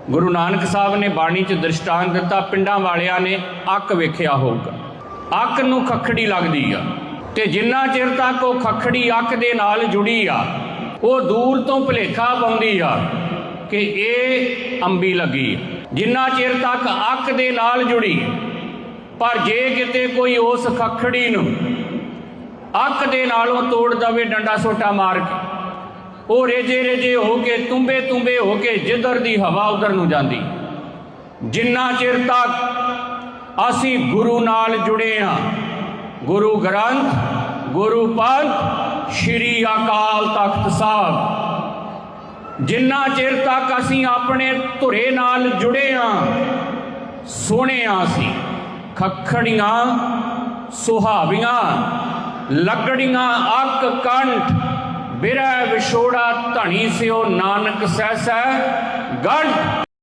ਗੁਰੂ ਨਾਨਕ ਸਾਹਿਬ ਨੇ ਬਾਣੀ 'ਚ ਦ੍ਰਿਸ਼ਟਾਂਤ ਦਿੱਤਾ, ਪਿੰਡਾਂ ਵਾਲਿਆਂ ਨੇ ਅੱਕ ਵੇਖਿਆ ਹੋਊਗਾ। ਅੱਕ ਨੂੰ ਖੱਖੜੀ ਲੱਗਦੀ ਆ ਤੇ ਜਿੰਨਾ ਚਿਰ ਤੱਕ ਉਹ ਖੱਖੜੀ ਅੱਕ ਦੇ ਨਾਲ ਜੁੜੀ ਆ, ਉਹ ਦੂਰ ਤੋਂ ਭੁਲੇਖਾ ਪਾਉਂਦੀ ਆ ਕਿ ਇਹ ਅੰਬੀ ਲੱਗੀ ਜਿੰਨਾ ਚਿਰ ਤੱਕ ਅੱਕ ਦੇ ਨਾਲ ਜੁੜੀ, ਪਰ ਜੇ ਕਿਤੇ ਕੋਈ ਉਸ ਖੱਖੜੀ ਨੂੰ ਅੱਕ ਦੇ ਨਾਲੋਂ ਤੋੜ ਦਵੇ, ਡੰਡਾ ਸੋਟਾ ਮਾਰ ਕੇ। ਉਹ ਰੇਜੇ ਰੇਜੇ ਹੋ ਕੇ, ਤੁੰਬੇ ਤੁੰਬੇ ਹੋ ਕੇ ਜਿੱਧਰ ਦੀ ਹਵਾ ਉਧਰ ਨੂੰ ਜਾਂਦੀ। ਜਿੰਨਾ ਚਿਰ ਤੱਕ ਅਸੀਂ ਗੁਰੂ ਨਾਲ ਜੁੜੇ ਹਾਂ, ਗੁਰੂ ਗ੍ਰੰਥ, ਗੁਰੂ ਪੰਥ, ਸ਼੍ਰੀ ਅਕਾਲ ਤਖਤ ਸਾਹਿਬ, ਜਿੰਨਾ ਚਿਰ ਤੱਕ ਅਸੀਂ ਆਪਣੇ ਧੁਰੇ ਨਾਲ ਜੁੜੇ ਹਾਂ, ਸੋਹਣੇ ਹਾਂ ਅਸੀਂ। ਖੱਖੜੀਆਂ, ਸੁਹਾਵੀਆਂ, ਲੱਗੜੀਆਂ ਅੱਕ ਕੰਠ ਬਿਰੈ ਵਿਛੋੜਾ ਧਣੀ ਸਿਓ ਨਾਨਕ ਸਹਿ ਸਹਿ ਗੰਢ